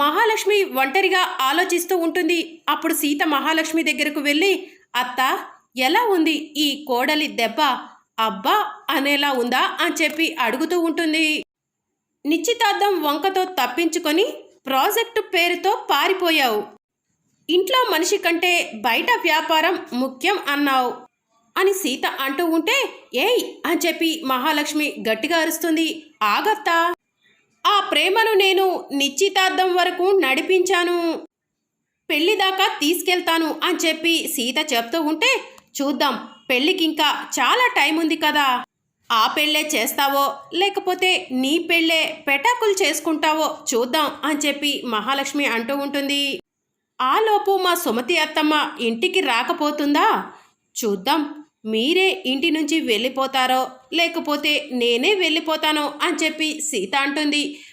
మహాలక్ష్మి ఒంటరిగా ఆలోచిస్తూ ఉంటుంది. అప్పుడు సీత మహాలక్ష్మి దగ్గరకు వెళ్ళి అత్త ఎలా ఉంది ఈ కోడలి దెబ్బ? అబ్బా అనేలా ఉందా? అని చెప్పి అడుగుతూ ఉంటుంది. నిశ్చితార్థం వంకతో తప్పించుకొని ప్రాజెక్టు పేరుతో పారిపోయావు. ఇంట్లో మనిషి కంటే బయట వ్యాపారం ముఖ్యం అన్నావు అని సీత అంటూ ఉంటే ఏయ్ అని చెప్పి మహాలక్ష్మి గట్టిగా అరుస్తుంది. ఆగత్తా ప్రేమను నేను నిశ్చితార్థం వరకు నడిపించాను. పెళ్ళి దాకా తీసుకెళ్తాను అని చెప్పి సీత చెప్తూ ఉంటే చూద్దాం పెళ్ళికి ఇంకా చాలా టైం ఉంది కదా. ఆ పెళ్ళే చేస్తావో లేకపోతే నీ పెళ్ళే పెటాకులు చేసుకుంటావో చూద్దాం అని చెప్పి మహాలక్ష్మి అంటూ ఉంటుంది. ఆలోపు మా సుమతి అత్తమ్మ ఇంటికి రాకపోతుందా? చూద్దాం మీరే ఇంటి నుంచి వెళ్ళిపోతారో లేకపోతే నేనే వెళ్ళిపోతానో అని చెప్పి సీత అంటుంది.